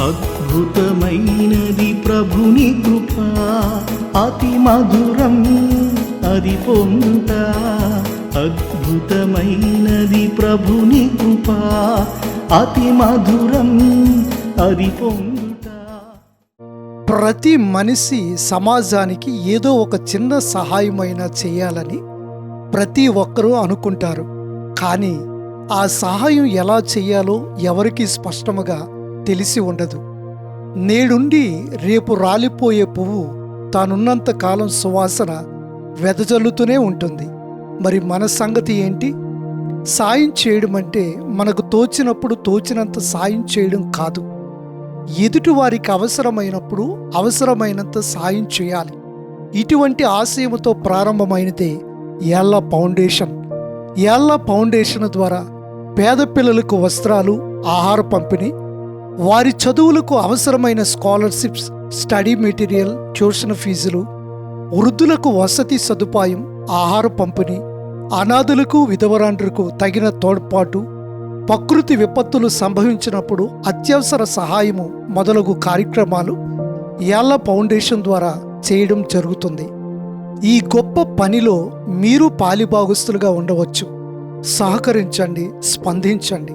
అద్భుతమైనది ప్రభుని కృప. అతి మధురం అది పొందుట. అద్భుతమైనది ప్రభుని కృప. అతి మధురం అది పొందుట. ప్రతి మనిషి సమాజానికి ఏదో ఒక చిన్న సహాయమైనా చేయాలని ప్రతి ఒక్కరూ అనుకుంటారు. కానీ ఆ సహాయం ఎలా చేయాలో ఎవరికీ స్పష్టముగా తెలిసి ఉండదు. నేడుండి రేపు రాలిపోయే పువ్వు తానున్నంత కాలం సువాసన వెదజల్లుతూనే ఉంటుంది. మరి మన సంగతి ఏంటి? సాయం చేయడం అంటే మనకు తోచినప్పుడు తోచినంత సాయం చేయడం కాదు. ఎదుటి వారికి అవసరమైనప్పుడు అవసరమైనంత సాయం చేయాలి. ఇటువంటి ఆశయముతో ప్రారంభమైనదే యాళ్ళ ఫౌండేషన్. యాళ్ళ ఫౌండేషన్ ద్వారా పేద పిల్లలకు వస్త్రాలు ఆహార పంపిణీ వారి చదువులకు అవసరమైన స్కాలర్షిప్స్ స్టడీ మెటీరియల్ ట్యూషన్ ఫీజులు వృద్ధులకు వసతి సదుపాయం ఆహార పంపిణీ అనాథులకు విధవరాండ్రులకు తగిన తోడ్పాటు ప్రకృతి విపత్తులు సంభవించినప్పుడు అత్యవసర సహాయము మొదలగు కార్యక్రమాలు యాళ్ళ ఫౌండేషన్ ద్వారా చేయడం జరుగుతుంది. ఈ గొప్ప పనిలో మీరు పాలిభాగస్తులుగా ఉండవచ్చు. సహకరించండి స్పందించండి.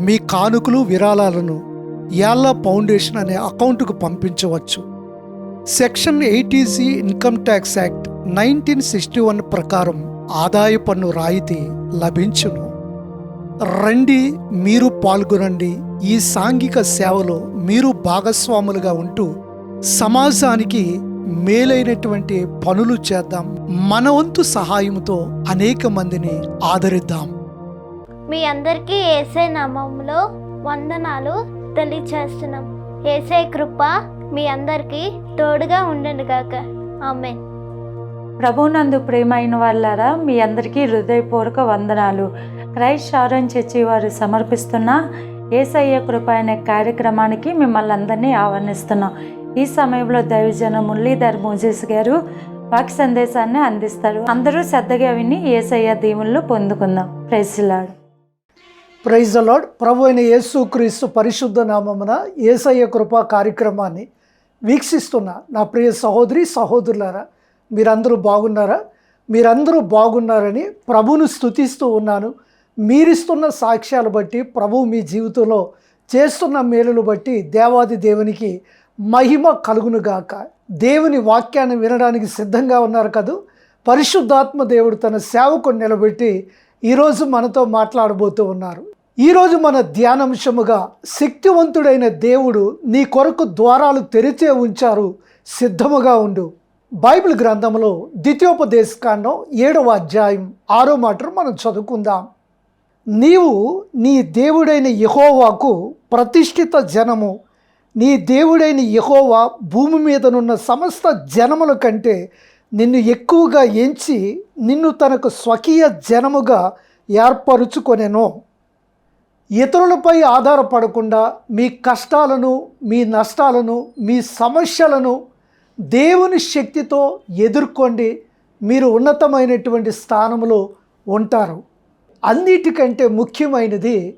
మీ కానుకలు విరాళాలను యాలా ఫౌండేషన్ అనే అకౌంటుకు పంపించవచ్చు. Section eighty C income tax act nineteen sixty one ప్రకారం ఆదాయ పన్ను రాయితీ లభించును. రండి మీరు పాల్గొనండి. ఈ సాంఘిక సేవలో మీరు భాగస్వాములుగా ఉంటూ సమాజానికి మేలైనటువంటి పనులు చేద్దాం. మన వంతు సహాయంతో అనేక మందిని ఆదరిద్దాం. మీ అందరికీ ఏసే నామంలో వందనాలు. తెలియచేస్తున్నాం ఏసే కృప మీ అందరికీ తోడుగా ఉండండి గాక. ఆమె ప్రభునందు ప్రేమైన వాళ్ళారా మీ అందరికీ హృదయపూర్వక వందనాలు. క్రైస్ట్ షారోన్ చర్చి వారు సమర్పిస్తున్న ఏసయ్య కృప అనే కార్యక్రమానికి మిమ్మల్ని అందరినీ ఆహ్వానిస్తున్నాం. ఈ సమయంలో దైవజన మురళీధర్ మోజేస్ గారు వాక్ సందేశాన్ని అందిస్తారు. అందరూ శ్రద్ధగా విని ఏసయ్య దీవులను పొందుకుందాం. ప్రైజ్లాడు ప్రైజ్ అలాడ్ లార్డ్ ప్రభు అయిన యేసు క్రీస్తు పరిశుద్ధ నామమున ఏసయ్య కృపా కార్యక్రమాన్ని వీక్షిస్తున్న నా ప్రియ సహోదరి సహోదరులారా మీరందరూ బాగున్నారా? మీరందరూ బాగున్నారని ప్రభును స్తుతిస్తూ ఉన్నాను. మీరిస్తున్న సాక్ష్యాలు బట్టి ప్రభు మీ జీవితంలో చేస్తున్న మేలును బట్టి దేవాది దేవునికి మహిమ కలుగునుగాక దేవుని వాక్యాన్ని వినడానికి సిద్ధంగా ఉన్నారు కదూ? పరిశుద్ధాత్మ దేవుడు తన సేవకుని నిలబెట్టి ఈరోజు మనతో మాట్లాడబోతూ ఉన్నారు. ఈరోజు మన ధ్యానాంశముగా శక్తివంతుడైన దేవుడు నీ కొరకు ద్వారాలు తెరిచే ఉంచారు. సిద్ధముగా ఉండు. బైబిల్ గ్రంథంలో ద్వితీయోపదేశకాండం ఏడవ అధ్యాయం ఆరో మాటను మనం చదువుకుందాం. నీవు నీ దేవుడైన యహోవాకు ప్రతిష్ఠిత జనము. నీ దేవుడైన యహోవా భూమి మీదనున్న సమస్త జనముల కంటే నిన్ను ఎక్కువగా ఎంచి నిన్ను తనకు స్వకీయ జనముగా ఏర్పరుచుకొనెను. ఇతరులపై ఆధారపడకుండా మీ కష్టాలను మీ నష్టాలను మీ సమస్యలను దేవుని శక్తితో ఎదుర్కోండి. మీరు ఉన్నతమైనటువంటి స్థానంలో ఉంటారు. అన్నిటికంటే ముఖ్యమైనది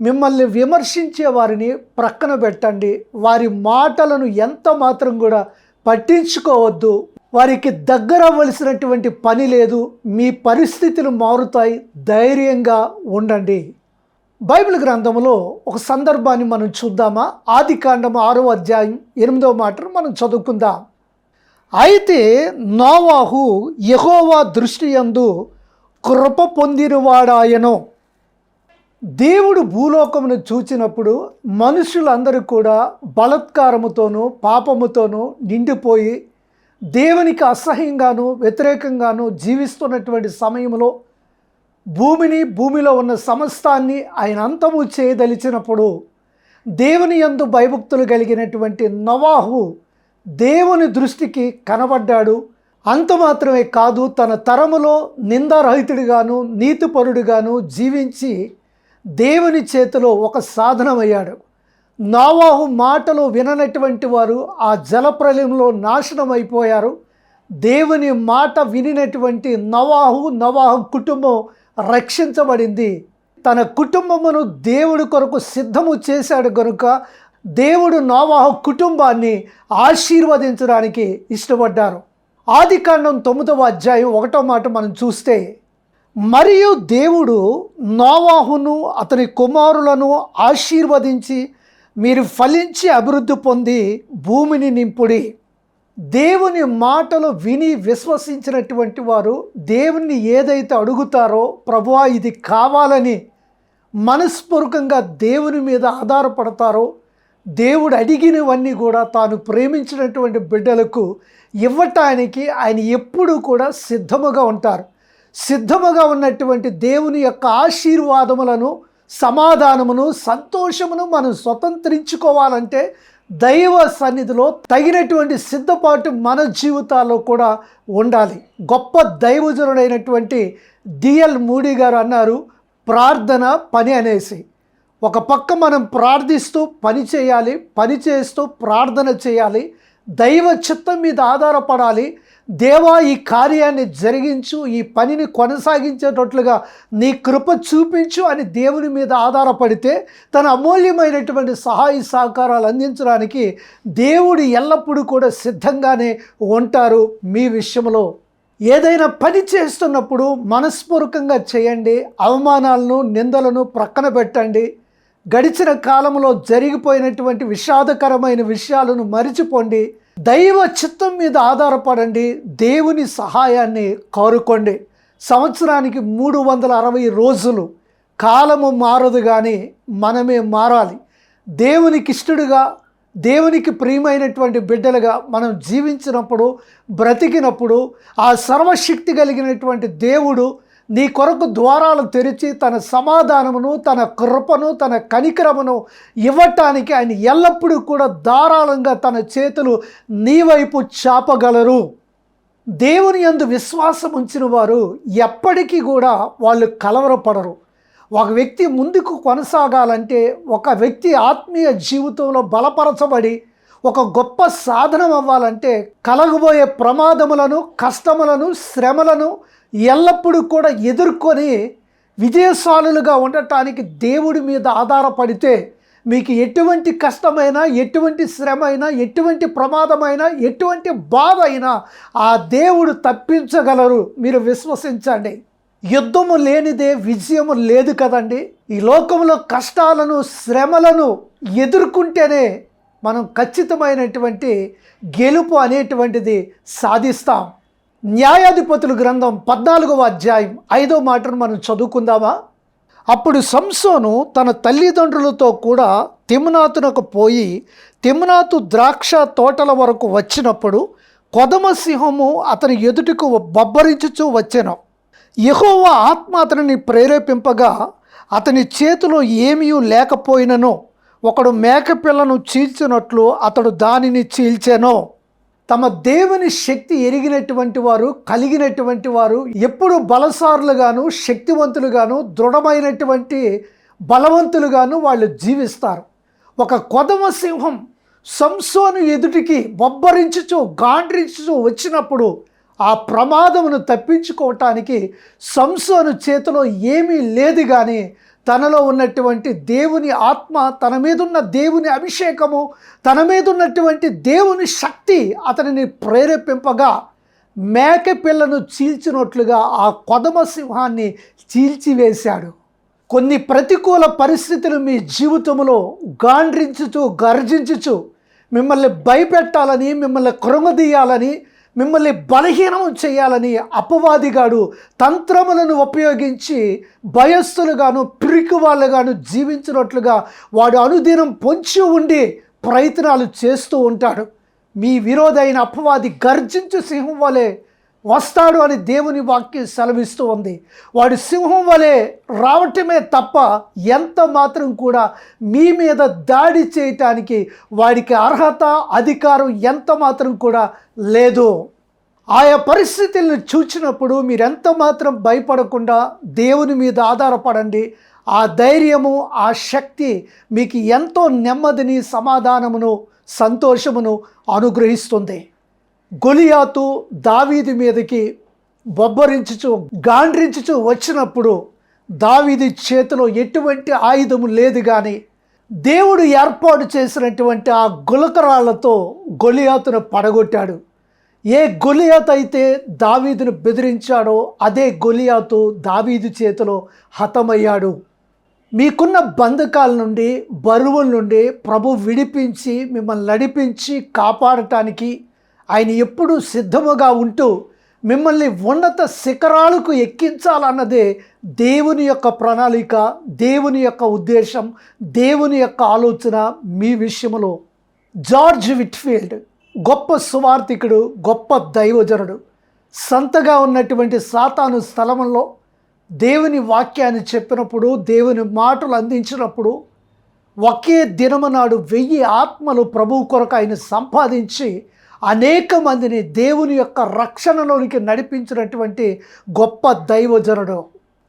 మిమ్మల్ని విమర్శించే వారిని ప్రక్కన పెట్టండి. వారి మాటలను ఎంత మాత్రం కూడా పట్టించుకోవద్దు. వారికి దగ్గర అవ్వలసినటువంటి పని లేదు. మీ పరిస్థితులు మారుతాయి. ధైర్యంగా ఉండండి. బైబిల్ గ్రంథంలో ఒక సందర్భాన్ని మనం చూద్దామా? ఆది కాండం ఆరో అధ్యాయం ఎనిమిదవ మాటను మనం చదువుకుందాం. అయితే నోవాహు యహోవా దృష్టి యందు కృప పొందినవాడాయను. దేవుడు భూలోకమును చూచినప్పుడు మనుషులందరూ కూడా బలత్కారముతోనూ పాపముతోనూ నిండిపోయి దేవునికి అసహ్యంగాను వ్యతిరేకంగాను జీవిస్తున్నటువంటి సమయంలో భూమిని భూమిలో ఉన్న సమస్తాన్ని ఆయన అంతము చేయదలిచినప్పుడు దేవుని యందు భయభక్తులు కలిగినటువంటి నవాహు దేవుని దృష్టికి కనబడ్డాడు. అంత మాత్రమే కాదు తన తరములో నిందారహితుడిగాను నీతిపరుడుగాను జీవించి దేవుని చేతిలో ఒక సాధనమయ్యాడు. నావాహు మాటలు విననటువంటి వారు ఆ జలప్రలయంలో నాశనం అయిపోయారు దేవుని మాట వినినటువంటి నవాహు నవాహు కుటుంబం రక్షించబడింది. తన కుటుంబమును దేవుడు కొరకు సిద్ధము చేశాడు కనుక దేవుడు నోవాహు కుటుంబాన్ని ఆశీర్వదించడానికి ఇష్టపడ్డారు. ఆది కాండం తొమ్మిదవ అధ్యాయం ఒకటో మాట మనం చూస్తే మరియు దేవుడు నోవాహును అతని కుమారులను ఆశీర్వదించి మీరు ఫలించి అభివృద్ధి పొంది భూమిని నింపుడి. దేవుని మాటలు విని విశ్వసించినటువంటి వారు దేవుణ్ణి ఏదైతే అడుగుతారో ప్రభువా ఇది కావాలని మనస్పూర్వకంగా దేవుని మీద ఆధారపడతారో దేవుడు అడిగినవన్నీ కూడా తాను ప్రేమించినటువంటి బిడ్డలకు ఇవ్వటానికి ఆయన ఎప్పుడూ కూడా సిద్ధముగా ఉంటారు. సిద్ధముగా ఉన్నటువంటి దేవుని యొక్క ఆశీర్వాదములను సమాధానమును సంతోషమును మనం స్వతంత్రించుకోవాలంటే దైవ సన్నిధిలో తగినటువంటి సిద్ధపాటు మన జీవితాల్లో కూడా ఉండాలి. గొప్ప దైవజనుడైనటువంటి డిఎల్ మూడీ గారు అన్నారు ప్రార్థన పని అనేసి. ఒక పక్క మనం ప్రార్థిస్తూ పని చేయాలి పని చేస్తూ ప్రార్థన చేయాలి దైవ చిత్తం మీద ఆధారపడాలి దేవా ఈ కార్యాన్ని జరిగించు ఈ పనిని కొనసాగించేటట్లుగా నీ కృప చూపించు అని దేవుని మీద ఆధారపడితే తన అమూల్యమైనటువంటి సహాయ సహకారాలు అందించడానికి దేవుడు ఎల్లప్పుడూ కూడా సిద్ధంగానే ఉంటారు. మీ విషయంలో ఏదైనా పని చేస్తున్నప్పుడు మనస్పూర్వకంగా చేయండి. అవమానాలను నిందలను ప్రక్కన పెట్టండి. గడిచిన కాలంలో జరిగిపోయినటువంటి విషాదకరమైన విషయాలను మరిచిపోండి. దైవ చిత్తం మీద ఆధారపడండి దేవుని సహాయాన్ని కోరుకోండి. సంవత్సరానికి మూడు వందల అరవై రోజులు కాలము మారదు కానీ మనమే మారాలి. దేవునికి ఇష్టడుగా దేవునికి ప్రియమైనటువంటి బిడ్డలుగా మనం జీవించినప్పుడు బ్రతికినప్పుడు ఆ సర్వశక్తి కలిగినటువంటి దేవుడు నీ కొరకు ద్వారాలు తెరిచి తన సమాధానమును తన కృపను తన కనికరమును ఇవ్వటానికి ఆయన ఎల్లప్పుడూ కూడా ధారాళంగా తన చేతులు నీ వైపు చాపగలరు. దేవుని యందు విశ్వాసం ఉంచిన వారు ఎప్పటికీ కూడా వాళ్ళు కలవరపడరు. ఒక వ్యక్తి ముందుకు కొనసాగాలంటే ఒక వ్యక్తి ఆత్మీయ జీవితంలో బలపరచబడి ఒక గొప్ప సాధనం అవ్వాలంటే కలగబోయే ప్రమాదములను కష్టములను శ్రమలను ఎల్లప్పుడూ కూడా ఎదుర్కొని విజయశాలులుగా ఉండటానికి దేవుడి మీద ఆధారపడితే మీకు ఎటువంటి కష్టమైనా ఎటువంటి శ్రమ అయినా ఎటువంటి ప్రమాదమైనా ఎటువంటి బాధ అయినా ఆ దేవుడు తప్పించగలరు. మీరు విశ్వసించండి. యుద్ధము లేనిదే విజయము లేదు కదండి. ఈ లోకంలో కష్టాలను శ్రమలను ఎదుర్కొంటేనే మనం ఖచ్చితమైనటువంటి గెలుపు అనేటువంటిది సాధిస్తాం. న్యాయాధిపతుల గ్రంథం పద్నాలుగవ అధ్యాయం ఐదో మాటను మనం చదువుకుందామా? అప్పుడు సంసోను తన తల్లిదండ్రులతో కూడా తిమ్నాతునకు పోయి తిమ్నాతు ద్రాక్ష తోటల వరకు వచ్చినప్పుడు కొదమ సింహము అతని ఎదుటికు బొబ్బరించుచూ వచ్చాను. ఎహోవా ఆత్మ అతనిని ప్రేరేపింపగా అతని చేతిలో ఏమీ లేకపోయినను. ఒకడు మేకపిల్లను చీల్చినట్లు అతడు దానిని చీల్చెను. తమ దేవుని శక్తి ఎరిగినటువంటి వారు కలిగినటువంటి వారు ఎప్పుడు బలసారులుగాను శక్తివంతులుగాను దృఢమైనటువంటి బలవంతులుగాను వాళ్ళు జీవిస్తారు. ఒక కొదమ సింహం సంసోను ఎదుటికి బొబ్బరించుచు గాండ్రించుచు వచ్చినప్పుడు ఆ ప్రమాదమును తప్పించుకోవటానికి సంసోను చేతిలో ఏమీ లేదు కానీ తనలో ఉన్నటువంటి దేవుని ఆత్మ తన మీదున్న దేవుని అభిషేకము తన మీదున్నటువంటి దేవుని శక్తి అతనిని ప్రేరేపింపగా మేక పిల్లను చీల్చినట్లుగా ఆ కొదమ సింహాన్ని చీల్చివేశాడు. కొన్ని ప్రతికూల పరిస్థితులు మీ జీవితంలో గాండ్రించుచు గర్జించుచు మిమ్మల్ని భయపెట్టాలని మిమ్మల్ని కృంగదీయాలని మిమ్మల్ని బలహీనం చేయాలని అపవాదిగాడు తంత్రములను ఉపయోగించి భయస్థులుగాను పిరికి వాళ్ళుగాను జీవించినట్లుగా వాడు అనుదినం పొంచి ఉండి ప్రయత్నాలు చేస్తూ ఉంటాడు. మీ విరోధైన అపవాది గర్జించు సింహం వలె వస్తాడు అని దేవుని వాక్యం సెలవిస్తూ ఉంది. వాడు సింహం వలె రావటమే తప్ప ఎంత మాత్రం కూడా మీ మీద దాడి చేయటానికి వాడికి అర్హత అధికారం ఎంత మాత్రం కూడా లేదు. ఆయా పరిస్థితులను చూచినప్పుడు మీరెంత మాత్రం భయపడకుండా దేవుని మీద ఆధారపడండి. ఆ ధైర్యము ఆ శక్తి మీకు ఎంతో నెమ్మదిని సమాధానమును సంతోషమును అనుగ్రహిస్తుంది. గొలియాతు దావీది మీదకి బొబ్బరించుచు గాండ్రించుచు వచ్చినప్పుడు దావీది చేతిలో ఎటువంటి ఆయుధము లేదు కానీ దేవుడు ఏర్పాటు చేసినటువంటి ఆ గులకరాళ్ళతో గొలియాతును పడగొట్టాడు. ఏ గొలియాత్ అయితే దావీదును బెదిరించాడో అదే గొలియాతు దావీదు చేతిలో హతమయ్యాడు. మీకున్న బంధకాల నుండి బరువుల నుండి ప్రభు విడిపించి మిమ్మల్ని నడిపించి కాపాడటానికి ఆయన ఎప్పుడూ సిద్ధముగా ఉంటూ మిమ్మల్ని ఉన్నత శిఖరాలకు ఎక్కించాలన్నదే దేవుని యొక్క ప్రణాళిక దేవుని యొక్క ఉద్దేశం దేవుని యొక్క ఆలోచన మీ విషయంలో జార్జ్ విట్ఫీల్డ్ గొప్ప సువార్థికుడు గొప్ప దైవజనుడు. సంతగా ఉన్నటువంటి సాతాను స్థలంలో దేవుని వాక్యాన్ని చెప్పినప్పుడు దేవుని మాటలు అందించినప్పుడు ఒకే దినము నాడు వెయ్యి ఆత్మలు ప్రభు కొరకు ఆయన సంపాదించి అనేక మందిని దేవుని యొక్క రక్షణలోనికి నడిపించినటువంటి గొప్ప దైవజనుడు.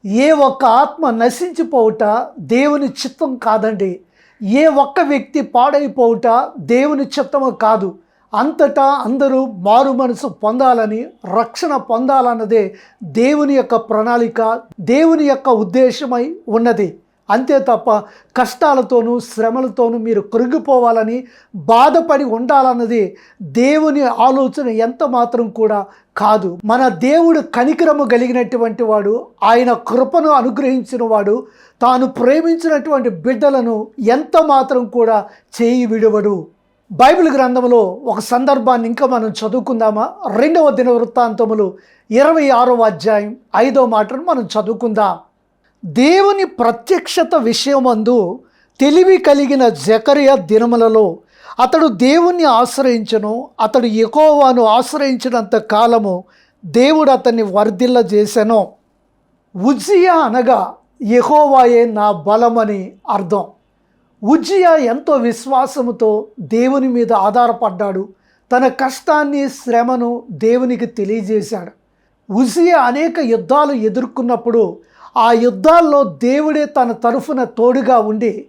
ఏ ఒక్క ఆత్మ నశించిపోవుట దేవుని చిత్తం కాదండి. ఏ ఒక్క వ్యక్తి పాడైపోవుట దేవుని చిత్తము కాదు. అంతటా అందరూ మారు మనసు పొందాలని రక్షణ పొందాలన్నదే దేవుని యొక్క ప్రణాళిక దేవుని యొక్క ఉద్దేశమై ఉన్నది. అంతే తప్ప కష్టాలతోనూ శ్రమలతోనూ మీరు కృంగిపోవాలని బాధపడి ఉండాలన్నది దేవుని ఆలోచన ఎంత మాత్రం కూడా కాదు. మన దేవుడు కనికరము కలిగినటువంటి వాడు ఆయన కృపను అనుగ్రహించిన వాడు తాను ప్రేమించినటువంటి బిడ్డలను ఎంత మాత్రం కూడా చేయి విడవడు. బైబిల్ గ్రంథంలో ఒక సందర్భాన్ని ఇంకా మనం చదువుకుందామా? రెండవ దిన వృత్తాంతములు ఇరవై ఆరవ అధ్యాయం ఐదవ మాటను మనం చదువుకుందాం. దేవుని ప్రత్యక్షత విషయమందు తెలివి కలిగిన జకర్య దినములలో అతడు దేవుణ్ణి ఆశ్రయించను అతడు ఎకోవాను ఆశ్రయించినంత కాలము దేవుడు అతన్ని వర్ధిల్ల చేశాను ఉజ్జియా అనగా ఎహోవాయే నా బలమని అర్థం. ఉజ్జియా ఎంతో విశ్వాసముతో దేవుని మీద ఆధారపడ్డాడు. తన కష్టాన్ని శ్రమను దేవునికి తెలియజేశాడు. ఉజియా అనేక యుద్ధాలు ఎదుర్కొన్నప్పుడు ఆ యుద్ధాల్లో దేవుడే తన తరఫున తోడుగా ఉండి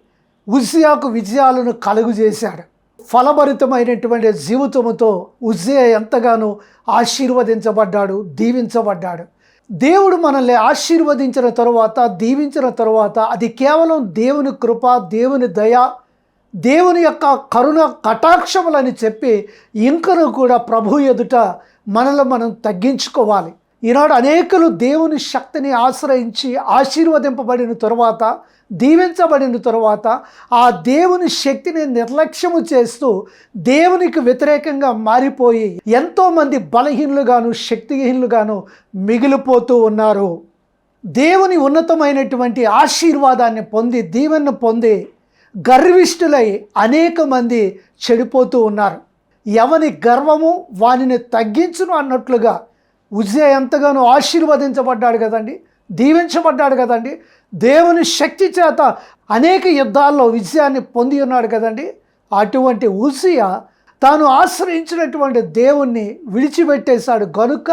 ఉజియాకు విజయాలను కలుగుజేశాడు. ఫలభరితమైనటువంటి జీవితముతో ఉజ్జయ ఎంతగానో ఆశీర్వదించబడ్డాడు దీవించబడ్డాడు. దేవుడు మనల్ని ఆశీర్వదించిన తరువాత దీవించిన తరువాత అది కేవలం దేవుని కృప దేవుని దయ దేవుని యొక్క కరుణ కటాక్షములని చెప్పి ఇంకను కూడా ప్రభు ఎదుట మనల్ని మనం తగ్గించుకోవాలి. ఈనాడు అనేకులు దేవుని శక్తిని ఆశ్రయించి ఆశీర్వదింపబడిన తరువాత దీవించబడిన తరువాత ఆ దేవుని శక్తిని నిర్లక్ష్యము చేస్తూ దేవునికి వ్యతిరేకంగా మారిపోయి ఎంతోమంది బలహీనులుగాను శక్తిహీనులుగాను మిగిలిపోతూ ఉన్నారు. దేవుని ఉన్నతమైనటువంటి ఆశీర్వాదాన్ని పొంది దీవెన్ను పొంది గర్విష్ఠులై అనేక మంది చెడిపోతూ ఉన్నారు. ఎవని గర్వము వానిని తగ్గించును అన్నట్లుగా ఉజ్జయ ఎంతగానో ఆశీర్వదించబడ్డాడు కదండి దీవించబడ్డాడు కదండి దేవుని శక్తి చేత అనేక యుద్ధాల్లో విజయాన్ని పొంది ఉన్నాడు కదండి. అటువంటి ఉజియా తాను ఆశ్రయించినటువంటి దేవుణ్ణి విడిచిపెట్టేశాడు గనుక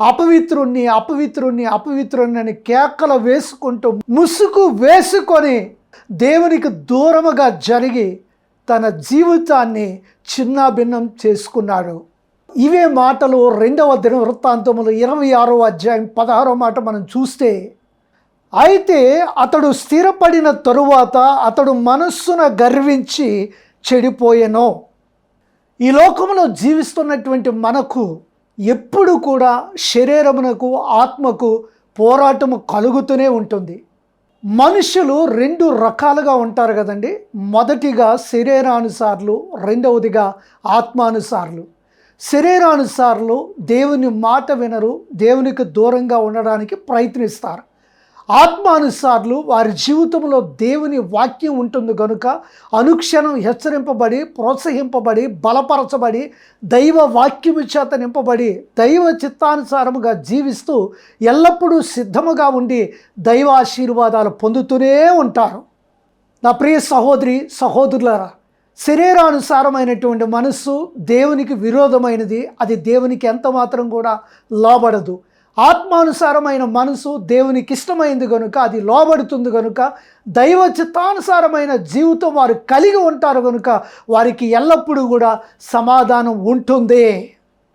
అపవిత్రుణ్ణి అపవిత్రుణ్ణి అపవిత్రుణ్ణి అని కేకలు వేసుకుంటూ ముసుగు వేసుకొని దేవునికి దూరముగా జరిగి తన జీవితాన్ని చిన్నాభిన్నం చేసుకున్నాడు. ఇవే మాటలు రెండవ దిన వృత్తాంతములు ఇరవై ఆరో అధ్యాయం పదహారో మాట మనం చూస్తే అయితే అతడు స్థిరపడిన తరువాత అతడు మనస్సున గర్వించి చెడిపోయెను. ఈ లోకంలో జీవిస్తున్నటువంటి మనకు ఎప్పుడు కూడా శరీరమునకు ఆత్మకు పోరాటము కలుగుతూనే ఉంటుంది. మనుషులు రెండు రకాలుగా ఉంటారు కదండి. మొదటిగా శరీరానుసార్లు రెండవదిగా ఆత్మానుసార్లు. శరీరానుసారులు దేవుని మాట వినరు దేవునికి దూరంగా ఉండడానికి ప్రయత్నిస్తారు. ఆత్మానుసార్లు వారి జీవితంలో దేవుని వాక్యం ఉంటుంది కనుక అనుక్షణం హెచ్చరింపబడి ప్రోత్సహింపబడి బలపరచబడి దైవ వాక్యము చేత నింపబడి దైవ చిత్తానుసారముగా జీవిస్తూ ఎల్లప్పుడూ సిద్ధముగా ఉండి దైవ ఆశీర్వాదాలు పొందుతూనే ఉంటారు. నా ప్రియ సహోదరి సహోదరులారా శరీరానుసారమైనటువంటి మనస్సు దేవునికి విరోధమైనది. అది దేవునికి ఎంత మాత్రం కూడా లోబడదు. ఆత్మానుసారమైన మనసు దేవునికి ఇష్టమైంది కనుక అది లోబడుతుంది కనుక దైవ చిత్తానుసారమైన జీవితం వారు కలిగి ఉంటారు కనుక వారికి ఎల్లప్పుడూ కూడా సమాధానం ఉంటుంది.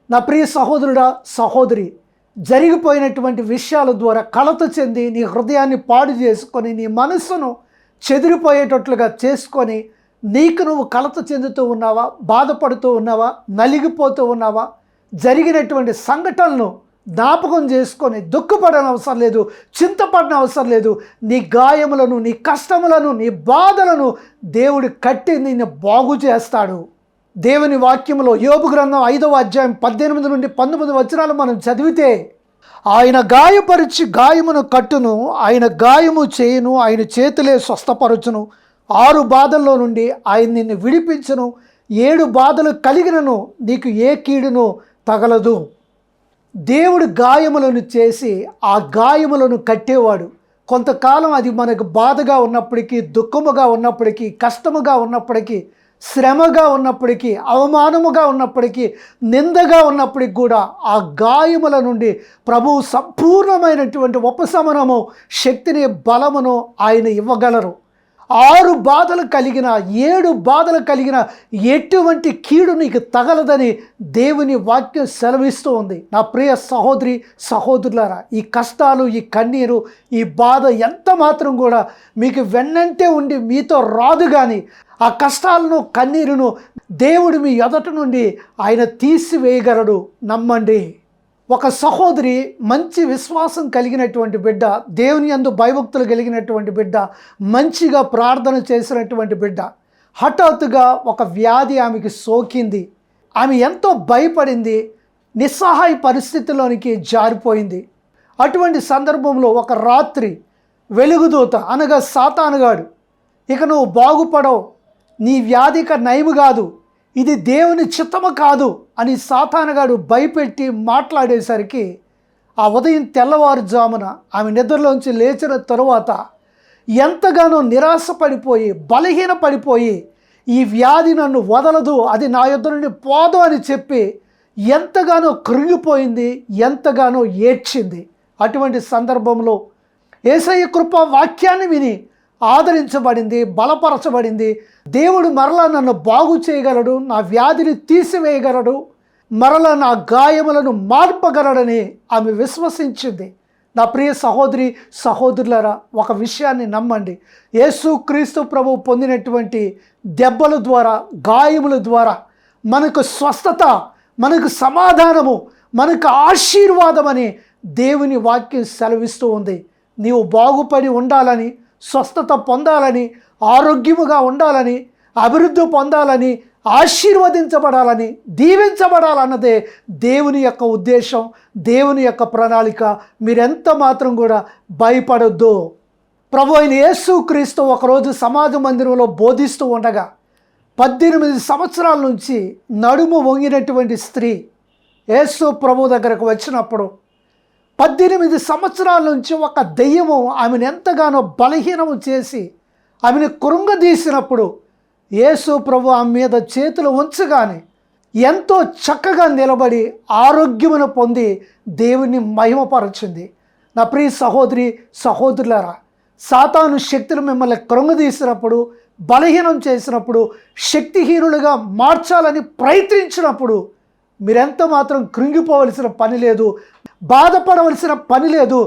నా ప్రియ సహోదరుడా సహోదరి జరిగిపోయినటువంటి విషయాల ద్వారా కలత చెంది నీ హృదయాన్ని పాడు చేసుకొని నీ మనస్సును చెదిరిపోయేటట్లుగా చేసుకొని నీకు నువ్వు కలత చెందుతూ ఉన్నావా? బాధపడుతూ ఉన్నావా? నలిగిపోతూ ఉన్నావా? జరిగినటువంటి సంఘటనలను జ్ఞాపకం చేసుకొని దుఃఖపడని అవసరం లేదు చింతపడిన అవసరం లేదు. నీ గాయములను నీ కష్టములను నీ బాధలను దేవుడు కట్టి నిన్ను బాగు చేస్తాడు. దేవుని వాక్యంలో యోగు గ్రంథం ఐదవ అధ్యాయం పద్దెనిమిది నుండి పంతొమ్మిది వచనాలు మనం చదివితే ఆయన గాయపరిచి గాయమును కట్టును ఆయన గాయము చేయును ఆయన చేతులే స్వస్థపరచును. ఆరు బాధల్లో నుండి ఆయన నిన్ను విడిపించును ఏడు బాధలు కలిగినను నీకు ఏ కీడును తగలదు. దేవుడు గాయములను చేసి ఆ గాయములను కట్టేవాడు. కొంతకాలం అది మనకు బాధగా ఉన్నప్పటికీ దుఃఖముగా ఉన్నప్పటికీ కష్టముగా ఉన్నప్పటికీ శ్రమగా ఉన్నప్పటికీ అవమానముగా ఉన్నప్పటికీ నిందగా ఉన్నప్పటికి కూడా ఆ గాయముల నుండి ప్రభువు సంపూర్ణమైనటువంటి ఉపశమనము శక్తిని బలమును ఆయన ఇవ్వగలరు. ఆరు బాధలు కలిగిన ఏడు బాధలు కలిగిన ఎటువంటి కీడు నీకు తగలదని దేవుని వాక్యం సెలవిస్తూ ఉంది. నా ప్రియ సహోదరి సహోదరులారా ఈ కష్టాలు ఈ కన్నీరు ఈ బాధ ఎంత మాత్రం కూడా మీకు వెన్నంటే ఉండి మీతో రాదు కానీ ఆ కష్టాలను కన్నీరును దేవుడు మీ ఎదట నుండి ఆయన తీసివేయగలడు. నమ్మండి. ఒక సహోదరి మంచి విశ్వాసం కలిగినటువంటి బిడ్డ దేవుని యందు భయభక్తులు కలిగినటువంటి బిడ్డ మంచిగా ప్రార్థన చేసినటువంటి బిడ్డ. హఠాత్తుగా ఒక వ్యాధి ఆమెకి సోకింది. ఆమె ఎంతో భయపడింది. నిస్సహాయ పరిస్థితిలోనికి జారిపోయింది. అటువంటి సందర్భంలో ఒక రాత్రి వెలుగుదూత అనగా సాతానుగాడు ఇక నువ్వు బాగుపడవు. నీ వ్యాధిక నయము కాదు. ఇది దేవుని చిత్తము కాదు అని సాతానగాడు భయపెట్టి మాట్లాడేసరికి ఆ ఉదయం తెల్లవారుజామున ఆమె నిద్రలోంచి లేచిన తరువాత ఎంతగానో నిరాశపడిపోయి బలహీన పడిపోయి ఈ వ్యాధి నన్ను వదలదు అది నా యొద్ నుండి పోదు అని చెప్పి ఎంతగానో కృంగిపోయింది ఎంతగానో ఏడ్చింది. అటువంటి సందర్భంలో ఏసయ్య కృప వాక్యాన్ని విని ఆదరించబడింది బలపరచబడింది. దేవుడు మరలా నన్ను బాగు చేయగలడు నా వ్యాధిని తీసివేయగలడు మరలా నా గాయములను మార్పగలడని ఆమె విశ్వసించింది. నా ప్రియ సహోదరి సహోదరులరా ఒక విషయాన్ని నమ్మండి. యేసు క్రీస్తు ప్రభు పొందినటువంటి దెబ్బల ద్వారా గాయముల ద్వారా మనకు స్వస్థత మనకు సమాధానము మనకు ఆశీర్వాదమని దేవుని వాక్యం సెలవిస్తూ ఉంది. నీవు బాగుపడి ఉండాలని స్వస్థత పొందాలని ఆరోగ్యముగా ఉండాలని అభివృద్ధి పొందాలని ఆశీర్వదించబడాలని దీవించబడాలన్నదే దేవుని యొక్క ఉద్దేశం దేవుని యొక్క ప్రణాళిక. మీరెంత మాత్రం కూడా భయపడొద్దు. ప్రభు అయిన యేసు క్రీస్తు ఒకరోజు సమాజ మందిరంలో బోధిస్తూ ఉండగా పద్దెనిమిది సంవత్సరాల నుంచి నడుము వంగినటువంటి స్త్రీ యేసు ప్రభు దగ్గరకు వచ్చినప్పుడు పద్దెనిమిది సంవత్సరాల నుంచి ఒక దెయ్యము ఆమెను ఎంతగానో బలహీనము చేసి ఆమెను కృంగదీసినప్పుడు యేసు ప్రభు ఆమె మీద చేతులు ఉంచగానే ఎంతో చక్కగా నిలబడి ఆరోగ్యమును పొంది దేవుని మహిమపరచింది. నా ప్రియ సహోదరి సహోదరులారా సాతాను శక్తులు మిమ్మల్ని కృంగదీసినప్పుడు బలహీనం చేసినప్పుడు శక్తిహీనులుగా మార్చాలని ప్రయత్నించినప్పుడు మీరెంత మాత్రం కృంగిపోవలసిన పని లేదు. బాధపడవలసిన పని లేదు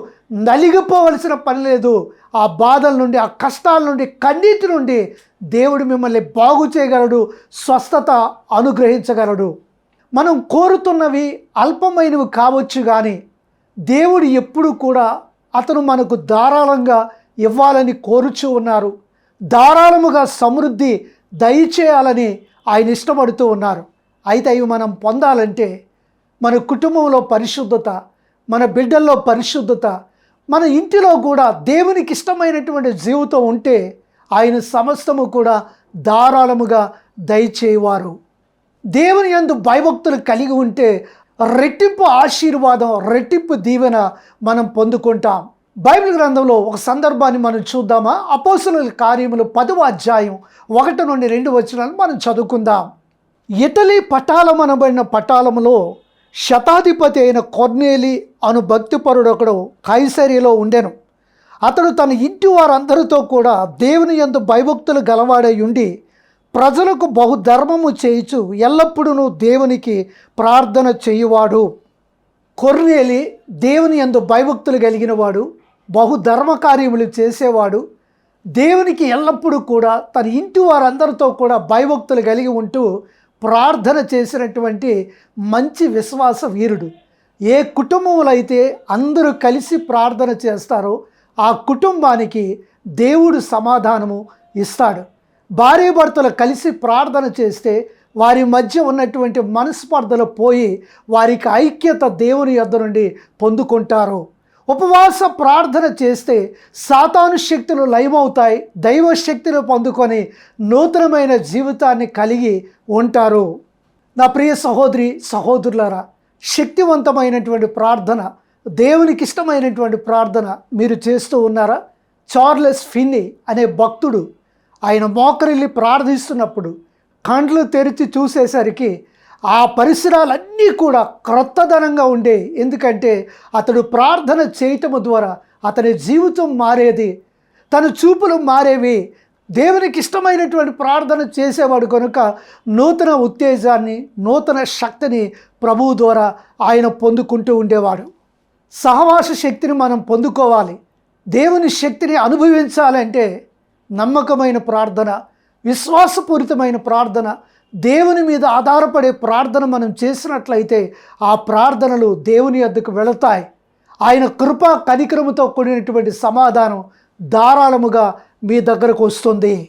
నలిగిపోవలసిన పని లేదు. ఆ బాధల నుండి ఆ కష్టాల నుండి కన్నీటి నుండి దేవుడు మిమ్మల్ని బాగు చేయగలడు స్వస్థత అనుగ్రహించగలడు. మనం కోరుతున్నవి అల్పమైనవి కావచ్చు కానీ దేవుడు ఎప్పుడు కూడా అతను మనకు ధారాళంగా ఇవ్వాలని కోరుచూ ఉన్నారు. ధారాళముగా సమృద్ధి దయచేయాలని ఆయన ఇష్టపడుతూ ఉన్నారు. అయితే అవి మనం పొందాలంటే మన కుటుంబంలో పరిశుద్ధత మన బిడ్డల్లో పరిశుద్ధత మన ఇంటిలో కూడా దేవునికి ఇష్టమైనటువంటి జీవితం ఉంటే ఆయన సమస్తము కూడా ధారాళముగా దయచేవారు దేవుని యందు భయభక్తులు కలిగి ఉంటే రెట్టింపు ఆశీర్వాదం రెట్టింపు దీవెన మనం పొందుకుంటాం. బైబిల్ గ్రంథంలో ఒక సందర్భాన్ని మనం చూద్దామా? అపోసల కార్యములు పదవ అధ్యాయం ఒకటి నుండి రెండు వచనాలు మనం చదువుకుందాం. ఇటలీ పటాలమనబడిన పటాలములో శతాధిపతి అయిన కొర్నేలి అను భక్తిపరుడు ఒకడు కైసరిలో ఉండెను. అతడు తన ఇంటి వారందరితో కూడా దేవుని యందు భయభక్తులు గలవాడై ఉండి ప్రజలకు బహుధర్మము చేయుచు ఎల్లప్పుడూ దేవునికి ప్రార్థన చేయువాడు. కొర్నేలి దేవుని యందు భయభక్తులు కలిగినవాడు బహుధర్మ కార్యములు చేసేవాడు. దేవునికి ఎల్లప్పుడూ కూడా తన ఇంటి వారందరితో కూడా భయభక్తులు కలిగి ఉంటూ ప్రార్థన చేసినటువంటి మంచి విశ్వాస వీరుడు. ఏ కుటుంబంలో అయితే అందరూ కలిసి ప్రార్థన చేస్తారో ఆ కుటుంబానికి దేవుడు సమాధానము ఇస్తాడు. భార్యాభర్తలు కలిసి ప్రార్థన చేస్తే వారి మధ్య ఉన్నటువంటి మనస్పర్ధలు పోయి వారికి ఐక్యత దేవుని యొద్ద నుండి పొందుకుంటారు. ఉపవాస ప్రార్థన చేస్తే సాతాను శక్తులు లయమవుతాయి దైవ శక్తులు పొందుకొని నూతనమైన జీవితాన్ని కలిగి ఉంటారు. నా ప్రియ సహోదరి సహోదరులారా శక్తివంతమైనటువంటి ప్రార్థన దేవునికి ఇష్టమైనటువంటి ప్రార్థన మీరు చేస్తూ ఉన్నారా? చార్లెస్ ఫిన్నీ అనే భక్తుడు ఆయన మోకరిల్లి ప్రార్థిస్తున్నప్పుడు కండ్లు తెరిచి చూసేసరికి ఆ పరిసరాలన్నీ కూడా క్రొత్తదనంగా ఉండే. ఎందుకంటే అతడు ప్రార్థన చేయటము ద్వారా అతని జీవితం మారేది. తన చూపులు మారేవి. దేవునికి ఇష్టమైనటువంటి ప్రార్థన చేసేవాడు కనుక నూతన ఉత్తేజాన్ని నూతన శక్తిని ప్రభువు ద్వారా ఆయన పొందుకుంటూ ఉండేవాడు. సహవాస శక్తిని మనం పొందుకోవాలి. దేవుని శక్తిని అనుభవించాలంటే నమ్మకమైన ప్రార్థన విశ్వాసపూరితమైన ప్రార్థన దేవుని మీద ఆధారపడే ప్రార్థన మనం చేసినట్లయితే ఆ ప్రార్థనలు దేవుని వద్దకు వెళతాయి. ఆయన కృపా కనికరముతో కూడినటువంటి సమాధానం ధారాళముగా మీ దగ్గరకు వస్తుంది.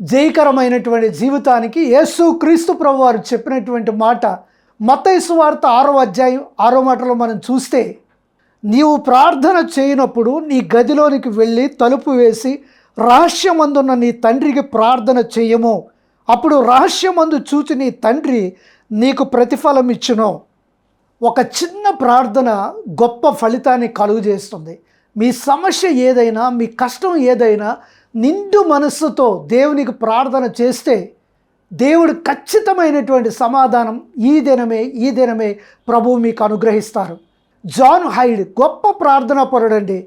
జయకరమైనటువంటి జీవితానికి యేసు క్రీస్తు ప్రభువారు చెప్పినటువంటి మాట మతయసు వార్త ఆరో అధ్యాయం ఆరో మాటలో మనం చూస్తే నీవు ప్రార్థన చేయనప్పుడు నీ గదిలోనికి వెళ్ళి తలుపు వేసి రహస్యమందున్న నీ తండ్రికి ప్రార్థన చేయము. అప్పుడు రహస్యమందు చూచి నీ తండ్రి నీకు ప్రతిఫలం ఇచ్చును. ఒక చిన్న ప్రార్థన గొప్ప ఫలితాన్ని కలుగు చేస్తుంది మీ సమస్య ఏదైనా మీ కష్టం ఏదైనా నిండు మనస్సుతో దేవునికి ప్రార్థన చేస్తే దేవుడు ఖచ్చితమైనటువంటి సమాధానం ఈ దినమే ఈ దినమే ప్రభువు మీకు అనుగ్రహిస్తారు. జాన్ హైడ్ గొప్ప ప్రార్థనా పరుడండి.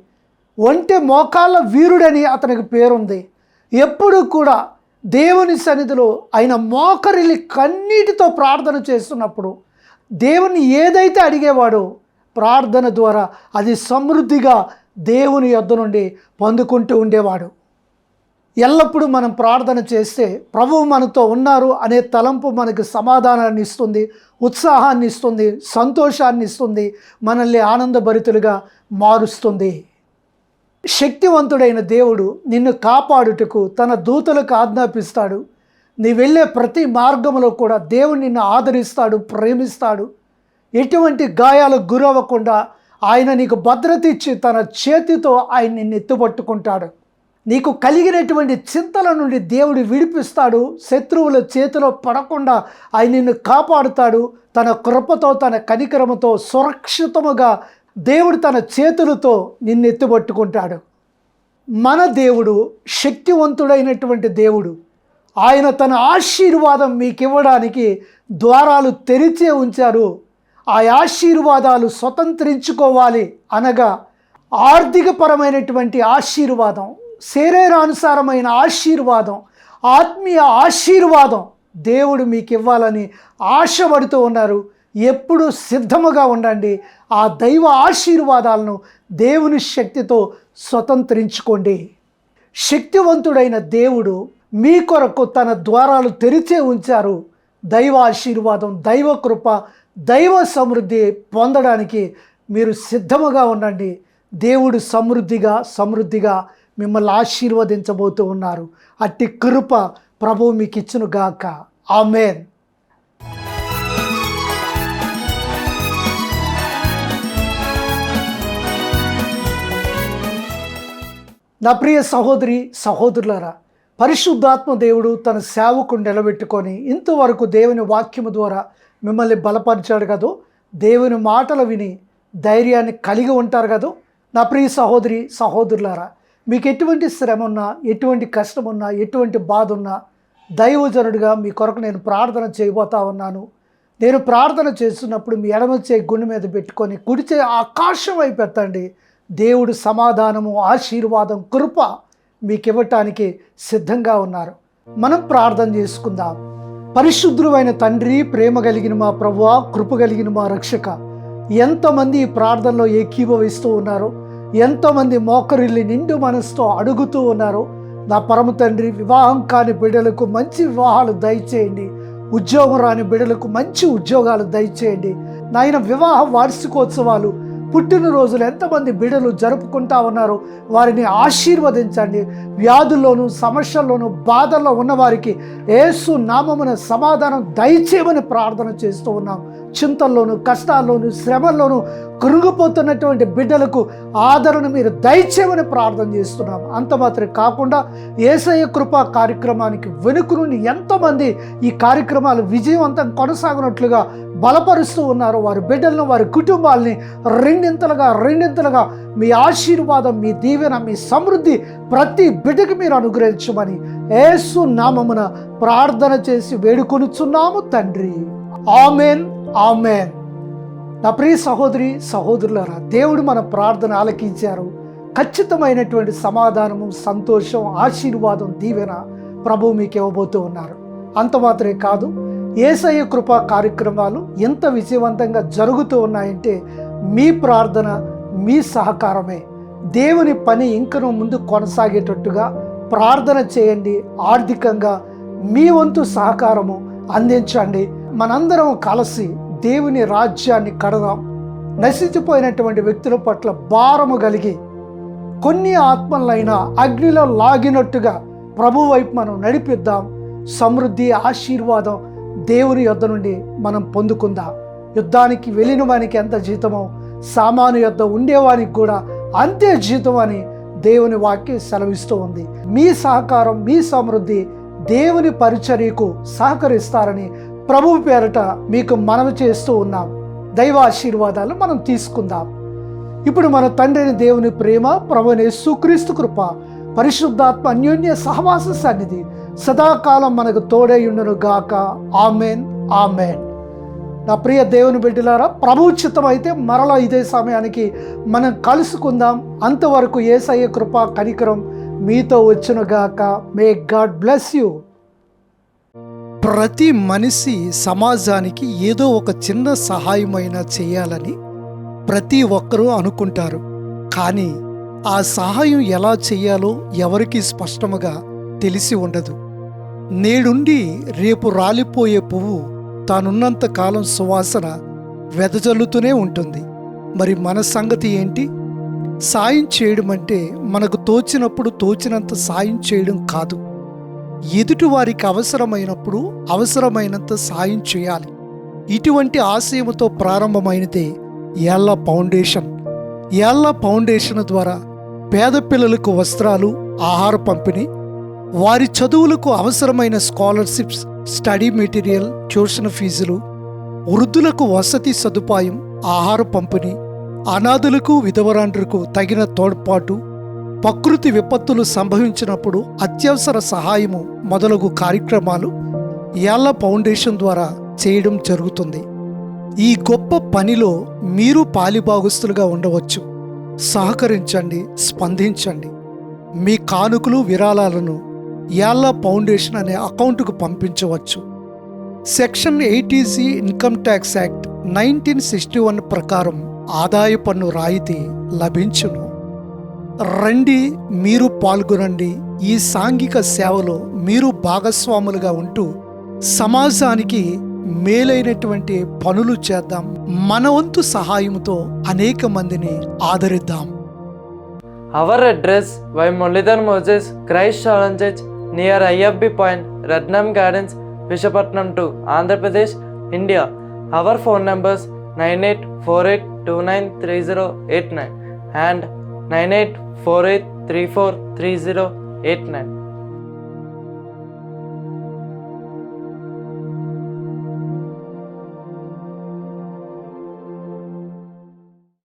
ఒంటె మోకాళ్ళ వీరుడని అతనికి పేరుంది. ఎప్పుడు కూడా దేవుని సన్నిధిలో ఆయన మోకరిల్లి కన్నీటితో ప్రార్థన చేస్తున్నప్పుడు దేవుని ఏదైతే అడిగేవాడో ప్రార్థన ద్వారా అది సమృద్ధిగా దేవుని యొద్ద నుండి పొందుకుంటూ ఉండేవాడు. ఎల్లప్పుడూ మనం ప్రార్థన చేస్తే ప్రభువు మనతో ఉన్నారు అనే తలంపు మనకు సమాధానాన్ని ఇస్తుంది ఉత్సాహాన్ని ఇస్తుంది సంతోషాన్ని ఇస్తుంది మనల్ని ఆనందభరితులుగా మారుస్తుంది. శక్తివంతుడైన దేవుడు నిన్ను కాపాడుటకు తన దూతలకు ఆజ్ఞాపిస్తాడు. నీ వెళ్ళే ప్రతి మార్గంలో కూడా దేవుడు నిన్ను ఆదరిస్తాడు ప్రేమిస్తాడు. ఎటువంటి గాయాలకు గురవ్వకుండా ఆయన నీకు భద్రత ఇచ్చి తన చేతితో ఆయన నిన్ను ఎత్తుపట్టుకుంటాడు. నీకు కలిగినటువంటి చింతల నుండి దేవుడు విడిపిస్తాడు శత్రువుల చేతిలో పడకుండా ఆయన నిన్ను కాపాడుతాడు. తన కృపతో తన కనికరముతో సురక్షితముగా దేవుడు తన చేతులతో నిన్ను ఎత్తుపట్టుకుంటాడు మన దేవుడు శక్తివంతుడైనటువంటి దేవుడు. ఆయన తన ఆశీర్వాదం మీకు ఇవ్వడానికి ద్వారాలు తెరిచే ఉంచారు. ఆ ఆశీర్వాదాలు స్వతంత్రించుకోవాలి అనగా ఆర్థికపరమైనటువంటి ఆశీర్వాదం శరీరానుసారమైన ఆశీర్వాదం ఆత్మీయ ఆశీర్వాదం దేవుడు మీకు ఇవ్వాలని ఆశపడుతూ ఉన్నారు. ఎప్పుడు సిద్ధముగా ఉండండి. ఆ దైవ ఆశీర్వాదాలను దేవుని శక్తితో స్వతంత్రించుకోండి. శక్తివంతుడైన దేవుడు మీ కొరకు తన ద్వారాలు తెరిచే ఉంచారు. దైవ ఆశీర్వాదం దైవ కృప దైవ సమృద్ధి పొందడానికి మీరు సిద్ధముగా ఉండండి. దేవుడు సమృద్ధిగా సమృద్ధిగా మిమ్మల్ని ఆశీర్వదించబోతూ ఉన్నారు. అట్టి కృప ప్రభువు మీకు ఇచ్చును గాక. ఆమెన్. నా ప్రియ సహోదరి సహోదరులారా పరిశుద్ధాత్మ దేవుడు తన సేవకు నిలబెట్టుకొని ఇంతవరకు దేవుని వాక్యము ద్వారా మిమ్మల్ని బలపరిచాడు కదూ? దేవుని మాటలు విని ధైర్యాన్ని కలిగి ఉంటారు కదూ? నా ప్రియ సహోదరి సహోదరులారా మీకు ఎటువంటి శ్రమ ఉన్నా ఎటువంటి కష్టం ఉన్నా ఎటువంటి బాధ ఉన్నా దైవజనుడిగా మీ కొరకు నేను ప్రార్థన చేయబోతా ఉన్నాను. నేను ప్రార్థన చేస్తున్నప్పుడు మీ ఎడమ చేయి గుండె మీద పెట్టుకొని కుడిచే ఆకాశం వైపు దేవుడు సమాధానము ఆశీర్వాదం కృప మీకు ఇవ్వటానికి సిద్ధంగా ఉన్నారు. మనం ప్రార్థన చేసుకుందాం. పరిశుద్ధులైన తండ్రి ప్రేమ కలిగిన మా ప్రభువ కృప కలిగిన మా రక్షక ఎంతమంది ఈ ప్రార్థనలో ఏకీభవిస్తూ ఉన్నారో ఎంతోమంది మోకరిల్లి నిండు మనసుతో అడుగుతూ ఉన్నారు నా పరమ తండ్రి వివాహం కాని బిడ్డలకు మంచి వివాహాలు దయచేయండి. ఉద్యోగం రాని బిడ్డలకు మంచి ఉద్యోగాలు దయచేయండి. నాయన వివాహ వార్షికోత్సవాలు పుట్టినరోజులు ఎంతమంది బిడ్డలు జరుపుకుంటా ఉన్నారు? వారిని ఆశీర్వదించండి. వ్యాధుల్లోనూ సమస్యల్లోనూ బాధల్లో ఉన్నవారికి ఏసు నామమున సమాధానం దయచేయమని ప్రార్థన చేస్తూ ఉన్నాం. చింతల్లోనూ కష్టాల్లోనూ శ్రమల్లోనూ కృంగిపోతున్నటువంటి బిడ్డలకు ఆదరణ మీరు దయచేయమని ప్రార్థన చేస్తున్నాం. అంత మాత్రమే కాకుండా ఏసయ్య కృపా కార్యక్రమానికి వెనుక నుండి ఎంతోమంది ఈ కార్యక్రమాలు విజయవంతం కొనసాగినట్లుగా బలపరుస్తూ ఉన్నారు. వారి బిడ్డలను వారి కుటుంబాలని రెండింతలుగా రెండింతలుగా మీ ఆశీర్వాదం మీ దీవెన మీ సమృద్ధి ప్రతి బిడ్డకి మీరు అనుగ్రహించమని ఏసు నామమున ప్రార్థన చేసి వేడుకొనుచున్నాము తండ్రి. Amen amen. నా ప్రియ సహోదరి సహోదరులరా దేవుడు మన ప్రార్థన ఆలకించారు. ఖచ్చితమైనటువంటి సమాధానము సంతోషం ఆశీర్వాదం దీవెన ప్రభు మీకు ఇవ్వబోతూ ఉన్నారు. అంత మాత్రమే కాదు ఏసయ్య కృపా కార్యక్రమాలు ఎంత విజయవంతంగా జరుగుతూ ఉన్నాయంటే మీ ప్రార్థన మీ సహకారమే. దేవుని పని ఇంకను ముందు కొనసాగేటట్టుగా ప్రార్థన చేయండి. ఆర్థికంగా మీ వంతు సహకారము అందించండి. మనందరం కలిసి దేవుని రాజ్యాన్ని కడదాం. నశించిపోయినటువంటి వ్యక్తుల పట్ల భారము కలిగి కొన్ని ఆత్మలైనా అగ్నిలో లాగినట్టుగా ప్రభు వైపు మనం నడిపిద్దాం. సమృద్ధి ఆశీర్వాదం దేవుని యొద్ద నుండి మనం పొందుకుందాం. యుద్ధానికి వెళ్ళిన వానికి ఎంత జీతమో సామాను యొద్ద ఉండేవానికి కూడా అంతే జీతం అని దేవుని వాక్యం సెలవిస్తూ ఉంది. మీ సహకారం మీ సమృద్ధి దేవుని పరిచర్యకు సహకరిస్తారని ప్రభు పేరట మీకు మనవి చేస్తూ ఉన్నాం. దైవ ఆశీర్వాదాలు మనం తీసుకుందాం. ఇప్పుడు మన తండ్రిని దేవుని ప్రేమ ప్రభుని సుక్రీస్తు కృప పరిశుద్ధాత్మ అన్యోన్య సహవాస సన్నిధి సదాకాలం మనకు తోడై ఉండును గాక. Amen amen. నా ప్రియ దేవుని బిడ్డలారా ప్రభు చిత్తం అయితే మరలా ఇదే సమయానికి మనం కలుసుకుందాం. అంతవరకు ఏసయ్య కృప కనికరం మీతో వచ్చును గాక. మే గాడ్ బ్లెస్ యూ ప్రతి మనిషి సమాజానికి ఏదో ఒక చిన్న సహాయమైనా చేయాలని ప్రతి ఒక్కరూ అనుకుంటారు. కానీ ఆ సహాయం ఎలా చేయాలో ఎవరికీ స్పష్టముగా తెలిసి ఉండదు. నేడుండి రేపు రాలిపోయే పువ్వు తానున్నంత కాలం సువాసన వెదజల్లుతూనే ఉంటుంది. మరి మన సంగతి ఏంటి? సాయం చేయడం అంటే మనకు తోచినప్పుడు తోచినంత సాయం చేయడం కాదు. ఎదుటి వారికి అవసరమైనప్పుడు అవసరమైనంత సాయం చేయాలి. ఇటువంటి ఆశయముతో ప్రారంభమైనదే యాళ్ళ ఫౌండేషన్. యాళ్ళ ఫౌండేషన్ ద్వారా పేద పిల్లలకు వస్త్రాలు ఆహార పంపిణీ వారి చదువులకు అవసరమైన స్కాలర్షిప్స్ స్టడీ మెటీరియల్ ట్యూషన్ ఫీజులు వృద్ధులకు వసతి సదుపాయం ఆహార పంపిణీ అనాథులకు విధవరాండ్రులకు తగిన తోడ్పాటు ప్రకృతి విపత్తులు సంభవించినప్పుడు అత్యవసర సహాయము మొదలగు కార్యక్రమాలు యాళ్ళ ఫౌండేషన్ ద్వారా చేయడం జరుగుతుంది. ఈ గొప్ప పనిలో మీరు పాలిభాగస్తులుగా ఉండవచ్చు. సహకరించండి స్పందించండి. మీ కానుకలు విరాళాలను యాలా ఫౌండేషన్ అనే అకౌంటుకు పంపించవచ్చు. Section eighty C income tax act nineteen sixty one ప్రకారం ఆదాయ పన్ను రాయితీ లభించును. రండి మీరు పాల్గొనండి. ఈ సాంఘిక సేవలో మీరు భాగస్వాములుగా ఉంటూ సమాజానికి మేలైనటువంటి పనులు చేద్దాం. మన వంతు సహాయంతో అనేక మందిని ఆదరిద్దాం. Our address Y Muralidhar Moses Christ Shalom near IFB Point, Ratnam Gardens, Vishakhapatnam 2, Andhra Pradesh, India. Our phone numbers 9848293089 and 9848343089.